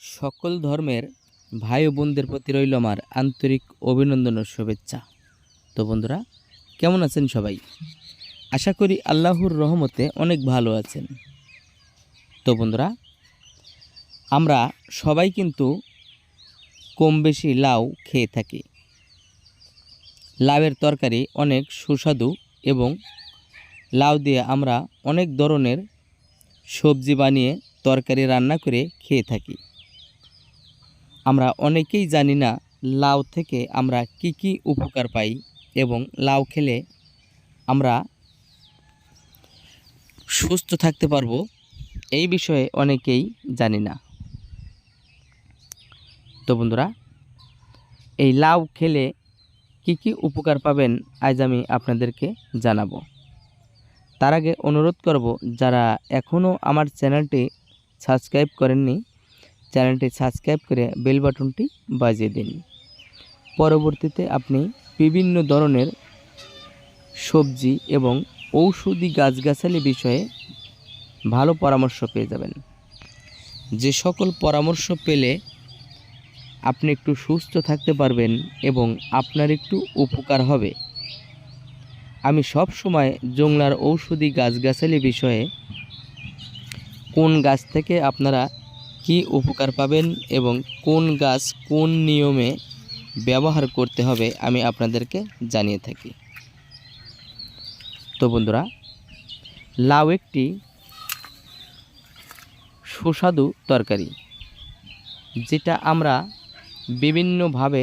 সকল ধর্মের ভাই ও বোনদের প্রতি রইল আমার আন্তরিক অভিনন্দন ও শুভেচ্ছা। তো বন্ধুরা, কেমন আছেন সবাই? আশা করি আল্লাহর রহমতে অনেক ভালো আছেন। তো বন্ধুরা, আমরা সবাই কিন্তু কম বেশি লাউ খেয়ে থাকি। লাউয়ের তরকারি অনেক সুস্বাদু এবং লাউ দিয়ে আমরা অনেক ধরনের সবজি বানিয়ে তরকারি রান্না করে খেয়ে থাকি। আমরা অনেকেই জানি না লাউ থেকে আমরা কি কি উপকার পাই এবং লাউ খেলে আমরা সুস্থ থাকতে পারব এই বিষয়ে অনেকেই জানি না। তো বন্ধুরা, এই লাউ খেলে কি কি উপকার পাবেন আজ আমি আপনাদেরকে জানাব। তার আগে অনুরোধ করব, যারা এখনও আমার চ্যানেলটি সাবস্ক্রাইব করেননি চ্যানেলটি সাবস্ক্রাইব করে বেল বাটনটি বাজিয়ে দিন। পরবর্তীতে আপনি বিভিন্ন ধরনের সবজি এবং ঔষধি গাছগাছালি বিষয়ে ভালো পরামর্শ পেয়ে যাবেন। যে সকল পরামর্শ পেলে আপনি একটু সুস্থ থাকতে পারবেন এবং আপনার একটু উপকার হবে। আমি সব সময় জংলার ঔষধি গাছগাছালি বিষয়ে কোন গাছ থেকে আপনারা কি উপকার পাবেন এবং কোন গাছ কোন নিয়মে ব্যবহার করতে হবে আমি আপনাদেরকে জানিয়ে থাকি। তো বন্ধুরা, লাউ একটি সুস্বাদু তরকারি, যেটা আমরা বিভিন্নভাবে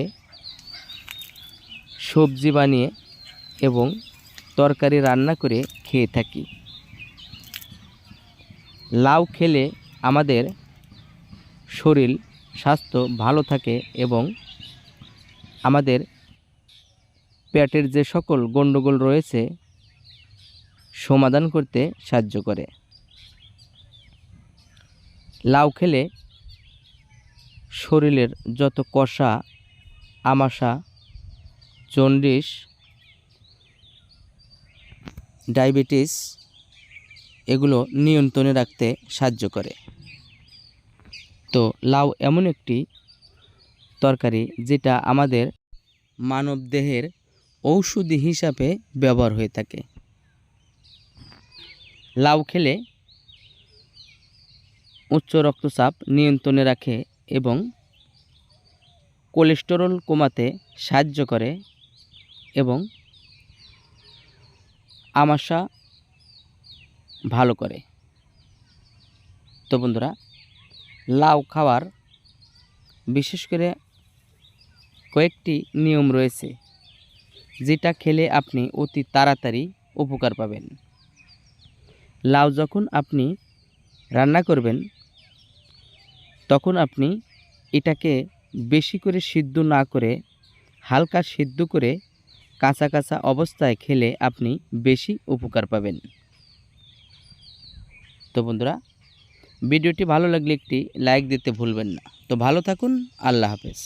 সবজি বানিয়ে এবং তরকারি রান্না করে খেয়ে থাকি। লাউ খেলে আমাদের শরীর, স্বাস্থ্য ভালো থাকে এবং আমাদের পেটের যে সকল গণ্ডগোল রয়েছে, সমাধান করতে সাহায্য করে। লাউ খেলে শরীরের যত কষা, আমাশা, জন্ডিস, ডায়াবেটিস, এগুলো নিয়ন্ত্রণে রাখতে সাহায্য করে। তো লাউ এমন একটি তরকারি যেটা আমাদের মানব দেহের ঔষধি হিসাবে ব্যবহার হয়ে থাকে। লাউ খেলে উচ্চ রক্তচাপ নিয়ন্ত্রণে রাখে এবং কোলেস্টেরল কমাতে সাহায্য করে এবং আমাশা ভালো করে। তো বন্ধুরা লাউ খাওয়ার বিশেষ করে কয়েকটি নিয়ম রয়েছে, যেটা খেলে আপনি অতি তাড়াতাড়ি উপকার পাবেন। লাউ যখন আপনি রান্না করবেন, তখন আপনি এটাকে বেশি করে সিদ্ধ না করে হালকা সিদ্ধ করে কাঁচা কাঁচা অবস্থায় খেলে আপনি বেশি উপকার পাবেন। তো বন্ধুরা ভিডিওটি ভালো লাগলে একটি লাইক দিতে ভুলবেন না। তো ভালো থাকুন আল্লাহ হাফেজ।